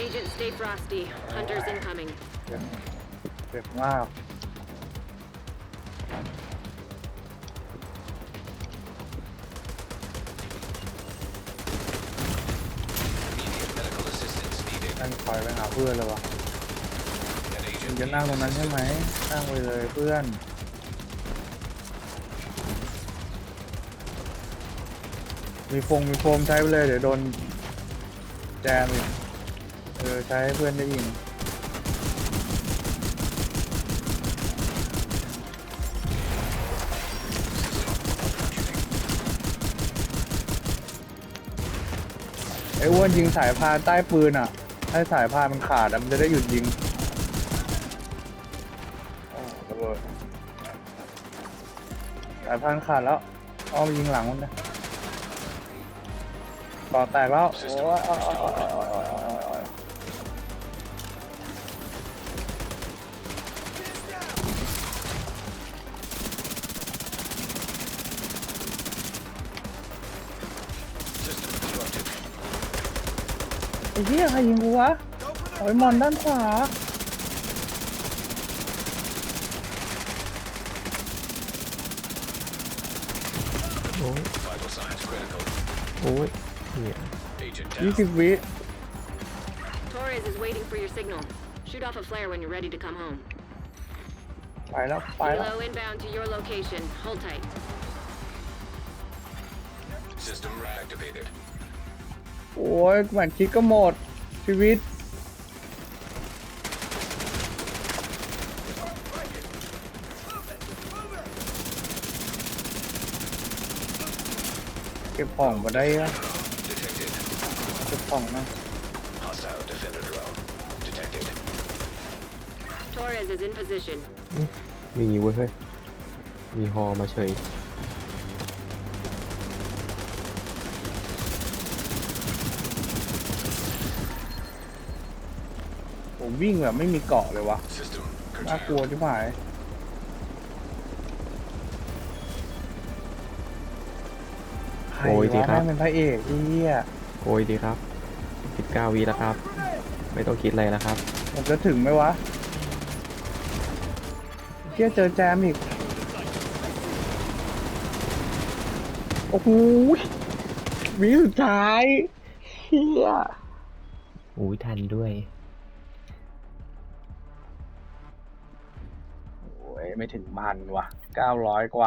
agent, stay frosty. Hunters incoming. เจ็บเจ็บมากนั่งคอยไปหาเพื่อนเลยวะมึงจะนั่งตรงนั้นใช่ไหมนั่งไปเลยเพื่อน มีฟงมีโฟมใช้ไปเลยเดี๋ยวโดนแจมอีก เออ ใช้ให้เพื่อนได้ยิงไอ้อ้วนยิงสายพานใต้ปืนอะ ให้สายพานมันขาดอะมันจะได้หยุดยิงโอ้ระเบิดสายพานขาดแล้วอ้อมยิงหลังมันนะต่อแตกแล้วโอ้ย 되지? 아, 인구가? 얼마 안 남다. 오, 예. 이게 왜? Torres is waiting for your signal. Shoot off a flare when you're ready to come home. 빨라, 빨라. Low inbound to your location. Hold tight. System reactivated. โอ้ยแมนคิดก็หมด ชีวิต เก็บของมาได้อะ Detected. เก็บของนะ Hostile defender drone. Detected. Torres is in position. มีเว้ยเฮ้ยมีฮอมาเฉย ผมวิ่งแบบไม่มีเกาะเลยวะ System น่ากลัว curtailed. ที่หมายใครโอ้ยดีวะครับแม่งเป็นพระเอกไอ้เหี้ยโอ้ยดีครับ 19วิแล้วครับ ไม่ต้องคิดอะไรแล้วครับ ผมจะถึงไหมวะเที่ยเจอแจมอีก โอ้โหวิสุดท้ายเฮียอุ้ยทันด้วยโอ้ย ไม่ถึงพันว่ะเก้าร้อยกว่า